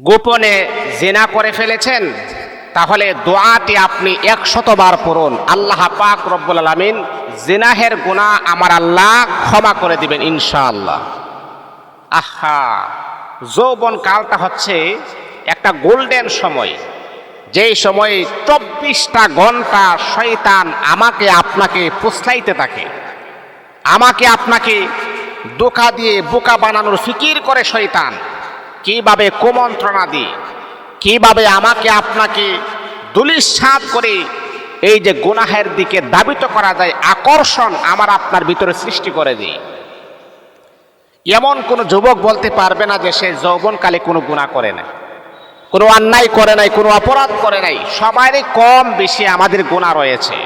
গোপনে জেনা করে ফেলেছেন, তাহলে দোয়াটি আপনি একশতবার পড়ুন। আল্লাহ পাক রব্বুল আলমিন জেনাহের গুণা আমার আল্লাহ ক্ষমা করে দিবেন ইনশাআল্লাহ। আহা, যৌবন কালটা হচ্ছে একটা গোল্ডেন সময়। যেই সময় চব্বিশটা ঘণ্টা শয়তান আমাকে আপনাকে পুষলাইতে থাকে। আমাকে আপনাকে দোকা দিয়ে বোকা বানানোর ফিকির করে শয়তান। কীভাবে কুমন্ত্রণা দিয়ে কীভাবে আমাকে আপনাকে দুলিশ্বাদ করে? এই যে গুনাহের দিকে দাবিত করা যায়, আকর্ষণ আমার আপনার ভিতরে সৃষ্টি করে দিই। এমন কোনো যুবক বলতে পারবে না যে সে যৌবনকালে কোনো গুণা করে নাই, কোনো অন্যায় করে নাই, কোনো অপরাধ করে নাই। সবারই কম বেশি আমাদের গুণা রয়েছে।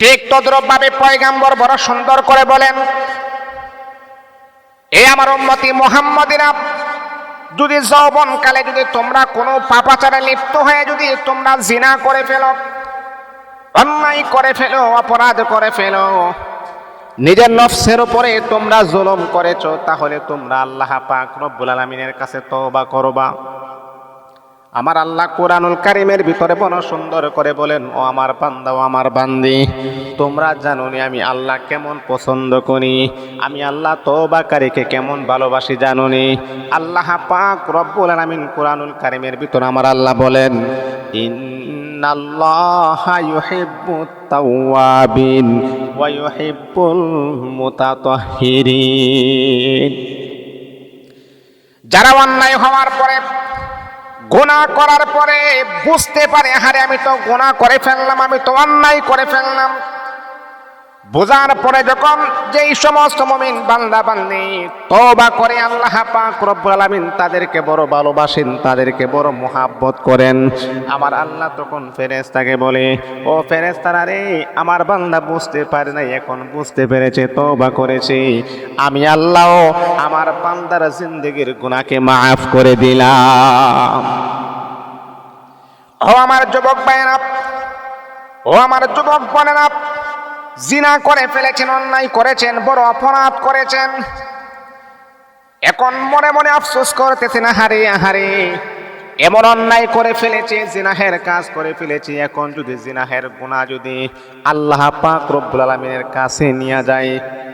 ঠিক তদ্রবভাবে পয়গাম্বর বড় সুন্দর করে বলেন এ আমার উন্মতি মোহাম্মদিরা যদি যৌবনকালে যদি তোমরা কোনো পাপাচারে লিপ্ত হয়ে যদি তোমরা জিনা করে ফেলো, অন্যায় করে ফেলো, অপরাধ করে ফেলো, নিজের নফসের উপরে তোমরা জুলুম করেছ, তাহলে তোমরা আল্লাহ পাক রব্বুল আলমিনের কাছে তওবা করবা। আমার আল্লাহ কোরআনুল কারিমের ভিতরে বড় সুন্দর করে বলেন, ও আমার বান্দা, ও আমার বান্দি, তোমরা জানো নি আমি আল্লাহ কেমন পছন্দ করি। আমি আল্লাহ তওবাকারীকে কেমন ভালোবাসি জানো নি। আল্লাহ পাক রব্বুল আলামিন কোরআনুল কারিমের ভিতরে আমার আল্লাহ বলেন ওয়া যারা অন্যায় হওয়ার পরে গোনা করার পরে বুঝতে পারে হারে আমি তো গোনা করে ফেললাম, আমি তো অন্যায় করে ফেললাম। বোঝার পরে যখন যেই সমস্ত মমিন বান্দা বান্দি তওবা করে আল্লাহ পাক রব্বুল আলামিন তাদেরকে বড় ভালোবাসেন, তাদেরকে বড় মোহাব্বত করেন। আমার আল্লাহ তখন ফেরেশতাকে বলে, ও ফেরেশতারা রে, আমার বান্দা বুঝতে পারে নাই, এখন বুঝতে পেরেছে, তওবা করেছে। আমি আল্লাহ আমার বান্দার জিন্দগির গুনাহকে মাফ করে দিলাম। ও আমার যুবক ভাইয়েরা, ও আমার যুবক বোনেরা জিনা করে ফেলেছেন, অন্যায় করেছেন, বড় অপরাধ করেছেন। এখন মনে মনে আফসোস করতেছেন হারে আহারে এমন অন্যায় করে ফেলেছে, জিনাহের কাজ করে ফেলেছে। এখন যদি জিনাহের গুণা যদি আল্লাহ পাক রব্বুল আলমিনের কাছে নিয়ে যায়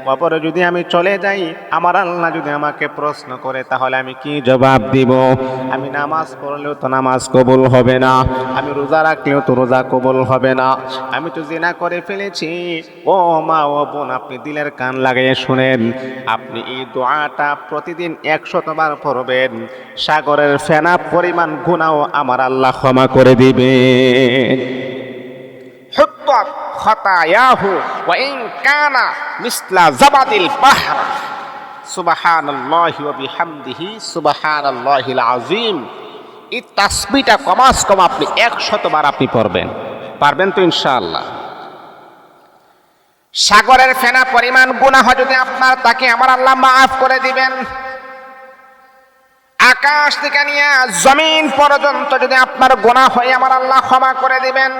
অপরে যদি আমি চলে যাই, আমার আল্লাহ যদি আমাকে প্রশ্ন করে, তাহলে আমি কি জবাব দিব? আমি নামাজ পড়লেও তো নামাজ কবুল হবে না। আমি রোজা রাখলেও তো রোজা কবুল হবে না। আমি তো জিনা করে ফেলেছি। ও মা, ও বোন, আপনি দিলের কান লাগিয়ে শুনেন। আপনি এই দোয়াটা প্রতিদিন একশতবার পড়বেন। সাগরের ফেনা পরিমাণ গুণাও আমার আল্লাহ ক্ষমা করে দিবেন। সুবাক খতায়াহু ওয়া ইন কানা মিসলা বাহর। সুবহানাল্লাহি ওয়া বিহামদিহি, সুবহানাল্লাহিল আযীম। এই তাসবিটা কমাস কম আপনি আপনি পড়বেন। পারবেন তো ইনশাআল্লাহ। সাগরের ফেনা পরিমাণ গুনাহ যদি আপনার, তাকে আমার আল্লাহ মাফ করে দিবেন। আকাশ থেকে নিয়ে জমিন পর্যন্ত যদি আপনার গোনা হয়, আমার আল্লাহ ক্ষমা করে দিবেন।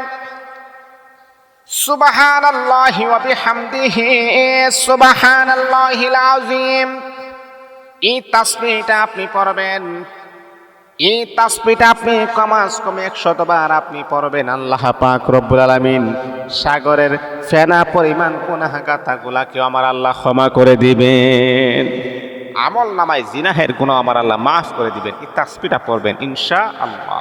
সুবাহান আল্লাহি ওয়া বিহামদিহি সুবাহান আল্লাহিল আযীম। এই তাসবিহটা আপনি পড়বেন, এই তাসবিহটা আপনি কমাস কমে একশতবার আপনি পড়বেন। আল্লাহ পাক রব্বুল আলামিন সাগরের ফেনা পরিমাণ গুনাহ গাতাগুলাকে আমার আল্লাহ ক্ষমা করে দিবেন। আমল নামায় জিনাহের গুণ আমার আল্লাহ মাফ করে দিবেন। এই তাসবিহটা পড়বেন ইনশা আল্লাহ